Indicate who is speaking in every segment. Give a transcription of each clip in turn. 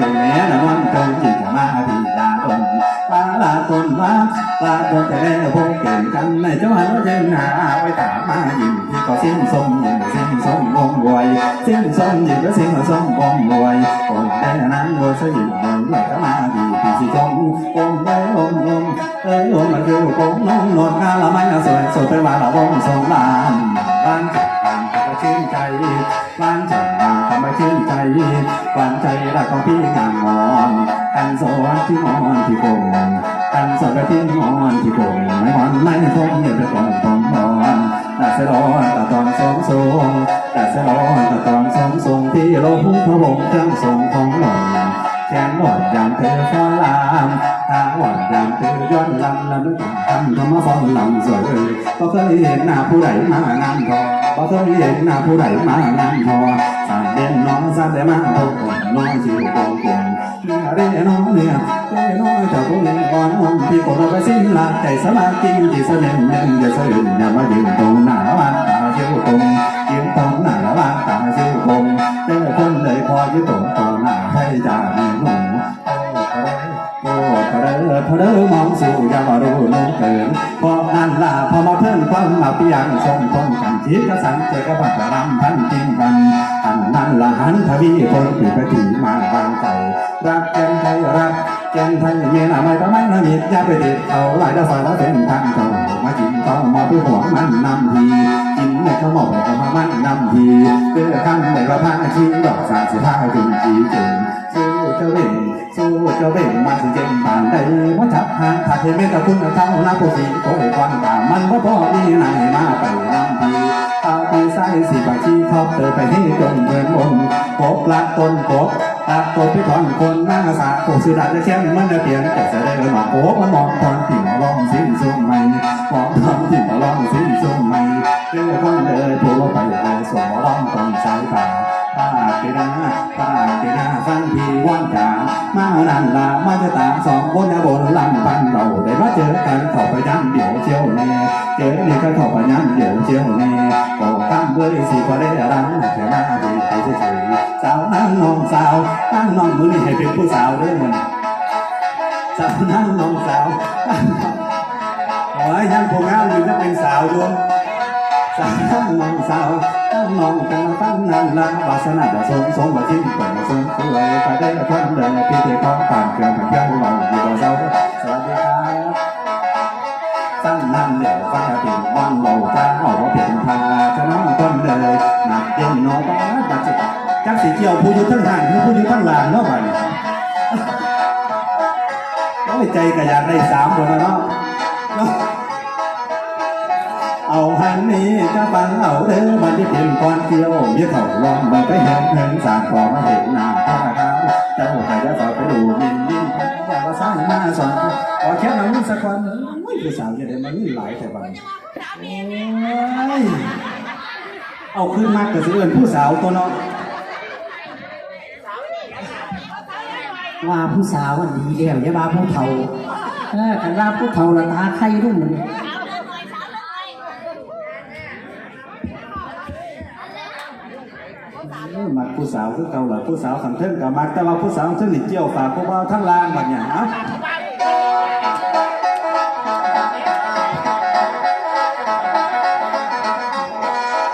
Speaker 1: เลยแม่ละวันคงจิตจะมาที่ลาตนลาลาตนลาลาตนแต่พวกเก่งกันในจังหวัดเชียงหาไว้ถามมายิ้มที่ก็เสียงสมยิ้มเสียงสมวงรวยเสียงสมยิ้มก็เสียงสมวงรวยคนแต่นั้นวัวสยิบมือไหลก็มาดีที่สิชมองได้ององเอ้ยองมันคือโกงน้องนวดงานละไม่น่าสวยสวยไปว่าละวงสงลานบ้านจัดบ้า ชื่นใจบ้านจัดบ้านก็ไม่ชื่นใจบ้านใจรักของพี่งามงอนกันสวัสที่มอนที่โกงกันสวัสที่มอนที่โกงไม่มอนไม่คงเดือดร้อนของมอนแต่เสร้อนแต่ตอนสงสงแต่เสร้อนแต่ตอนสงสงที่ลงพระวงเครื่องทรงของหลอนแขนหวานยามเธอฟ้อนลามตาหวานยามเธอย้อนลำแล้วนึกถึงทำทำมาฟ้อนลำสวยก็เคยเห็นหน้าผู้ใดมางานทอง ก็เคยเห็นหน้าผู้ใดมางานทอสามเด่นน้องสามเด่นมาโอ้น้องชิวโกงเก่งเร่น้องเนื้อเร่น้อยเจ้าผู้เลี้ยงอ่อนอ่อนที่คนเราไปสิ้นลาใจสมาจริงที่เสน่ห์เน่นอย่าเสื่ออย่ามายืนตรงหน้าวันตาชี่ยวคงยืนตรงหน้าวันตาชี่ยวคงเจอคนเลยพอยืนตรงต่อหน้าให้จ่า ระเด้อพระเด้อมองสู่ย่ามารู้นุ่งเกินพอนั่นล่ะพอมาเพิ่มความมาเปียงทรงทงกันจิตกสันเจอกับบัตรรำพันจริงกันอันนั่นละหันทวีคนปีไปถึงมาบางเก่ารักเจนไทยรักเจนไทยเมียนาไม่ประมาณนิดอย่าไปติดเอาหลายดาวไฟแล้วเป็นทางเก่ามาจินต้องมาผู้หัวมันนำทีกินในข้าวหมอก็มามันนำทีเพื่อขั้นในกระพาชีดอกสามสิบห้าถึงจีเก่ง จ้าเว่งสู้จ้าเว่งมาสิเจนป่านใดว่าจับหางถ้าเห็นเมตตาคุณเท่านาผู้สีโอยควันตามันว่าพ่อนี่นายมาไปนำทีเอาไปใส่สีปาชีครอบเตอไปที่จนเงินบนกบละต้นกบตากบพี่ถอนคนหน้าสาโกสุดาจะเช่นมันจะเปลี่ยนแต่จะได้เลยมาโอ้มันมองทอนถิ่นร้องสิ้นสุ่มไม่มองทอนถิ่นร้องสิ้นสุ่มไม่เรื่องคนเลยผู้ไปเลยสวร้องตรงสายตา ป้าเกนาป้าเกนาฟังทีวันจามานันลามาจะตามสองคนบนลำพันเราได้มาเจอกันเข้าไปยันเดี๋ยวเชียวแน่เจอเนี่ยก็เข้าไปยันเดี๋ยวเชียวแน่โอ้ข้ามเลยสิพอได้รังแต่มาดีไปเฉยสาวนั่งนองสาวนั่งนองมือนี่ให้เป็นผู้สาวเรื่องมันสาวนั่งนองสาวโอ้ยยังคงงามอยู่จะเป็นสาวด้วย สาวนั่งนองสาวนั่งนองกันมาตั้งนานลาวาสนาจะสงสงมาทิ้งก่สงสวยไปได้พันเดินพี่เจ้าของปานเกินถึงเที่ยวเราอยู่กับเราสวัสดีครับตั้งนั่นเดี๋ยวฟังกระถิ่นว่างเราจ้าเอาเปลี่ยนทางจะน้องต้นเลยหนักเย็นน้องบ้าบัดจิจักสีเกี่ยวผู้อยู่ทั้งทางหรือผู้อยู่ทั้งหลางเนาะบัดโอ้ยใจก็อยากได้สามคนแล้วเนาะ เอาหันนี้จะฟังเอาเด้อมันที่เป็นก้อนเกี่ยวมีเขาลองมาไปเห็นเห็นสากของมาเห็นหน้าท่าทาเจ้าใครจะฝากไปดูมินมินอยากมาสร้างมาสอนขอแค่นั้นสักคนไม่ผู้สาวจะได้มานี่หลายแต่บังเอาขึ้นมากกับสิเอินผู้สาวตัวเนาะ
Speaker 2: ว่าผู้สาววันดีเดียวอย่าว่าผู้เฒ่าเออกันว่าผู้เฒ่าละตาใครรุ่ง
Speaker 1: เอ้ย มักผู้สาวคือเก่าเหรอผู้สาวขังเทิงกับมักแต่ว่าผู้สาวเทิงนี่เจียวฝากพวกเราทั้งลานบัดเนี่ยฮะ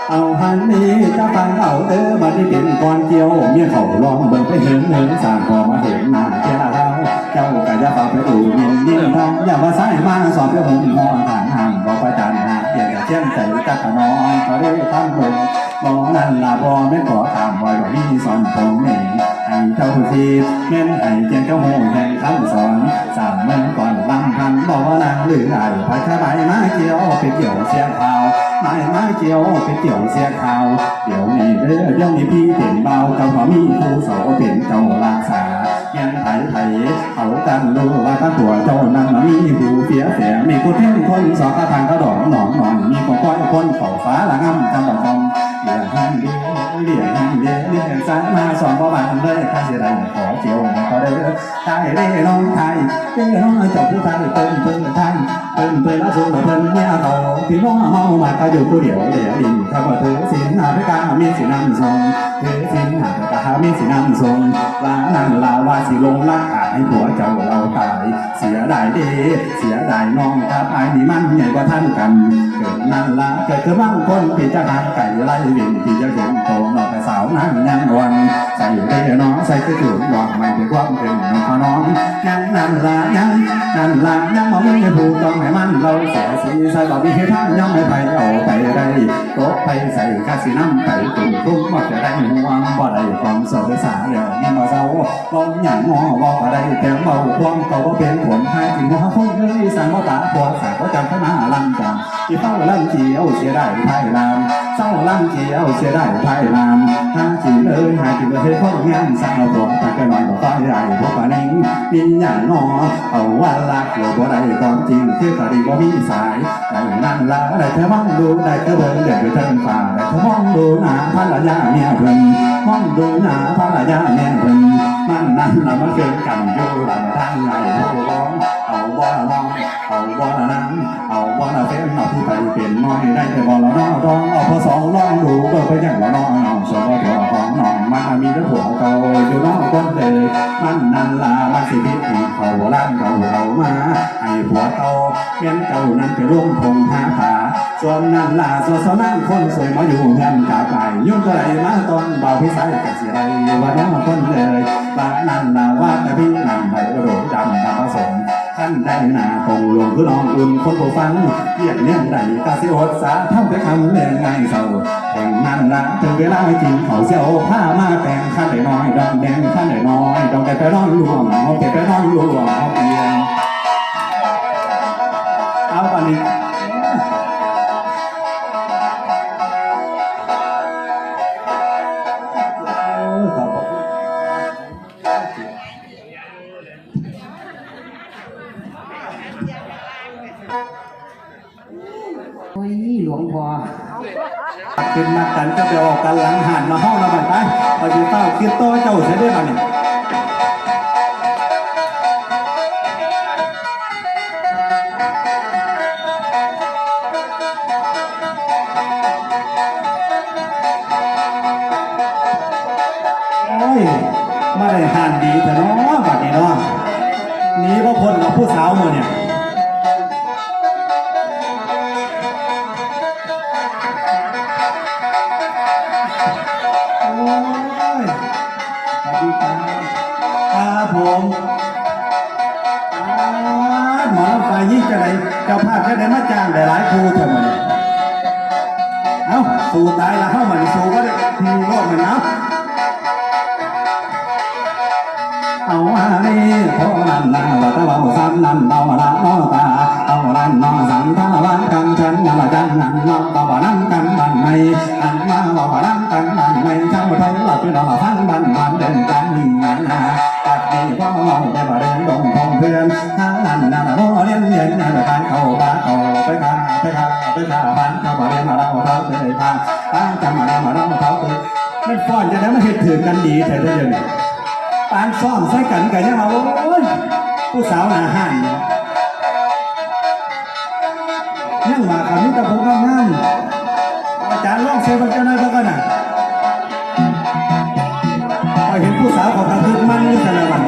Speaker 1: เอาหันนี้จะฟังเอาเด้อบัดนี้เป็นก่อนเกี่ยวเมียเขาลองเบิ่งไปเห็นเห็นสางพอมาเห็นหน้าแก่เราเจ้าก็จะฝากไปดูมินนิ่งทองอย่ามาใส่มาสอบเพื่อผมมองทางห่างบอกประจันหาเกียวกับเช่นใจตะขนองก็ได้ทำลง มองนั่นละบอไม่ขอตามไว้ว่ามีสอนผมเองให้เจ้าทีแม่นให้เจียงเจ้าโหแห่งคำสอนสามเมื่อก่อนลำพันบอกว่นางหรือไอ้พายขบายมาเกี่ยวไปเกี่ยวเสียงเท้าไม่มาเกี่ยวไปเกี่ยวเสียข่าเดี๋ยวนี้เด้อเดี๋ยวนี้พี่เป็นเบาเจ้าพ่อมีผู้สาวเป็นเจ้ารักษาเงี้ยไถไถเขากันรู้ว่าตั้งตัวเจ้านั้นมีผู้เสียแสมีผู้เท่งคนสอกระทางกระดองหนองหนอนมีคนก้อยคนเฝ้าฟ้าละง่ำจำบังฟอง เลี้ยงเดียวเลี้ยงเลี้ยงสามาสอนบ่บานเลยข้าเสียดายขอเจียวมาก็เด้อตายเด้น้องไทยเด้น้องเจ้าผู้ไทยเปิ้นเปิ้นไทยเพิ่นเพิ่นละสูงเพิ่นเนี่ยเขาพี่น้องเฮามาก็อยู่ผู้เดียวเดียวดินถ้าว่าถือศีลหาพระกามีศีลนำทรงถือศีลหาพระกามีศีลนำทรงลานั่นลาวาสิลงล่าขา ยหัวเจ้าเราตาย เสียดายเด้เสียดายน้องครับไอ้นี่มันใหญ่กว่าท่านกันเกิดนั่นละเกิดคือบางคนพี่จะหาไก่ไล่วิ่งพี่จะเห็นโตนอกแต่สาวนั่งยังวันใส่เด้น้องใส่กระจุกดอกไม่เป็นความเป็นน้องน้องยังนั่นละยังนั่นละยังมาไม่ผูกต้องให้มันเราเสียสีใส่บอกพี่ให้ท่านยังไม่ไปเอาไปได้โต๊ะไปใส่กาสิน้ำไปตุ่มตุ้มว่าจะได้ห่วบ่ได้ความสดสาเดี๋ยวนี้มาเศร้าลองอย่างงอบอกอะไรแต่เบาความเก่าก็เป็นผลให้ถึงว่าพุ่งเลยสั่งว่าตาปวดสายก็จำข้ามาลังจังที่เฝ้าลังเจียวเสียได้ภายลามเศร้าลังเจียวเสียได้ภายลามทางจีเลยหายจีเลยพ้นงานสั่งเราตัวแต่ก็นอนบอกต้อยใหญ่พวกปานิ่งมีอย่างนอเอาว่าลักหรือว่าได้ความจริงคือคดีว่ามีสายได้นั่นละได้แค่มองดูได้แค่เบิ่งเด็กอยู่เทิงฝ่าได้แค่มองดูหน้าภรรยาเมียเพิ่นมองดูหน้าภรรยาเมียเพิ่น นนั่นละมันเกินกันอยู่หลังทางไหนผู้ร้องเอาบ่ละน้องเอาบ่ละนั้นเอาบ่ละเฟ้นเอาที่ไปเป็นน้อยได้แต่บ่ละน้อร้องเอาพอสองร้องดูเบิ่งไปยังละน้อน้องสวตัวของน้องมันมีแต่ผัวเก่าอยู่น้องคนเดิมมันนั่นละมันสิพิษเขาล้านเขาเอามาให้ผัวเก่าเมียนเก่านั้นไปร่วมพงหาผา ส่วนนั่นล่ะส่วนสนั่นคนสวยมาอยู่เงินกาไก่ยุ่งก็ไรมาตอนเบาพิสัยกับสิไรว่าน้องคนเลยบ้านนั่นล่ะว่าแต่พี่นั่นไปกระโดดดำตามผสมขั้นได้หน้าคงหลวงคือน้องอุ่นคนผู้ฟังเรียกเนี่ยใดกาสิอดสาเท่าแต่คำเรื่องไงเศร้าแห่งนั่นละถึงเวลาจริงเขาเสียวผ้ามาแต่งขั้นได้น้อยดองแดงขั้นได้น้อยดองได้ไปร้อนรวงเอาไปไปร้อนรวงเอาเพียงเอาปาน
Speaker 2: ยหลวงพ่อ
Speaker 1: เป็นนักกันก็ไปออกกันหลังหันมาห้องเราบัดไปไปดูเต้าเกียรโตเจ้าเสียได้บัดนี่โอ้ยมาได้หันดีแต่เนาะบัดนี้เนาะหนีพ่อพ้นกับผู้สาวมดเนี่ย ยสวัสดีครับครับผมอ่าหมอลำไฟยิ่งจะไหนเจ้าภาพจะได้มาจ้างได้หลายครูเท่านั้นเอ้าสู้ตายละเข้ามันสู้ก็ได้ทีโลดมันเอาเอาฮานี่โทนันนาละตะวันสันนันเบา ข้าไปข้าไปข้าบ้านเข้าเรียนมาเราเขาเลยพาตั้งจำมาเรามาเราเขาเลยไม่ฟ้อนจะได้มาเห็นถือกันดีแต่เดี๋ยวนี้ปานซ่อมใส่กันกันยังมาโอ้ยผู้สาวหน้าห้านเนี่ยยังว่าคำนี้แต่ผมก็งามอาจารย์ร้องเสียงมันจะได้บ่กันน่ะพอเห็นผู้สาวของกระทึกมันนี่แต่ละวัน